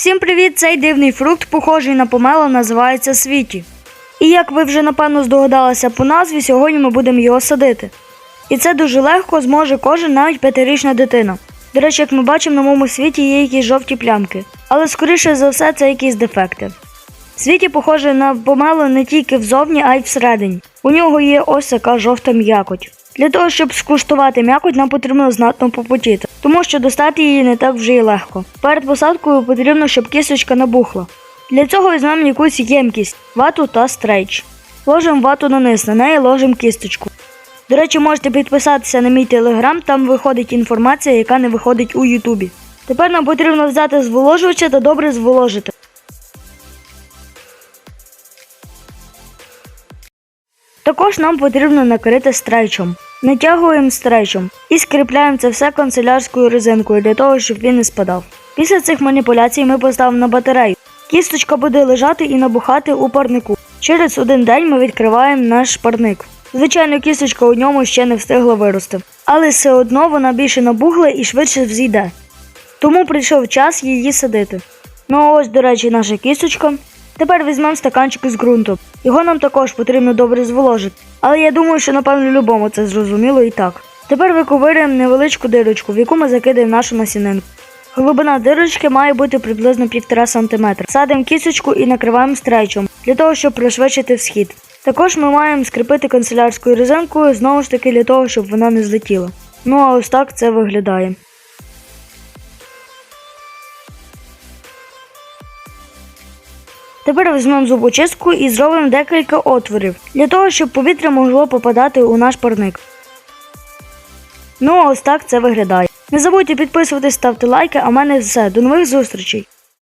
Всім привіт! Цей дивний фрукт, похожий на помело, називається світі. І як ви вже напевно здогадалися по назві, сьогодні ми будемо його садити. І це дуже легко зможе кожен, навіть п'ятирічна дитина. До речі, як ми бачимо, на моєму світі є якісь жовті плямки, але скоріше за все це якісь дефекти. Світі похоже на помело не тільки взовні, а й всередині. У нього є ось така жовта м'якоть. Для того, щоб скуштувати м'якоть, нам потрібно знатно попотіти, тому що достати її не так вже й легко. Перед посадкою потрібно, щоб кісточка набухла. Для цього візьмемо якусь ємкість, вату та стрейч. Ложимо вату на низ, на неї ложимо кісточку. До речі, можете підписатися на мій телеграм, там виходить інформація, яка не виходить у Ютубі. Тепер нам потрібно взяти зволожувача та добре зволожити. Також нам потрібно накрити стрейчом. Натягуємо стрейчом і скріпляємо це все канцелярською резинкою для того, щоб він не спадав. Після цих маніпуляцій ми поставимо на батарею. Кісточка буде лежати і набухати у парнику. Через один день ми відкриваємо наш парник. Звичайно, кісточка у ньому ще не встигла вирости, але все одно вона більше набухла і швидше взійде. Тому прийшов час її садити. Ну ось, до речі, наша кісточка. Тепер візьмемо стаканчик із ґрунту. Його нам також потрібно добре зволожити. Але я думаю, що напевно любому це зрозуміло і так. Тепер виковирюємо невеличку дирочку, в яку ми закидаємо нашу насінинку. Глибина дирочки має бути приблизно 1,5 см. Садимо кісточку і накриваємо стрейчом для того, щоб пришвидшити всхід. Також ми маємо скріпити канцелярською резинкою знову ж таки для того, щоб вона не злетіла. Ну а ось так це виглядає. Тепер візьмемо зубочистку і зробимо декілька отворів для того, щоб повітря могло попадати у наш парник. Ну, а ось так це виглядає. Не забудьте підписуватись, ставте лайки, а в мене все. До нових зустрічей!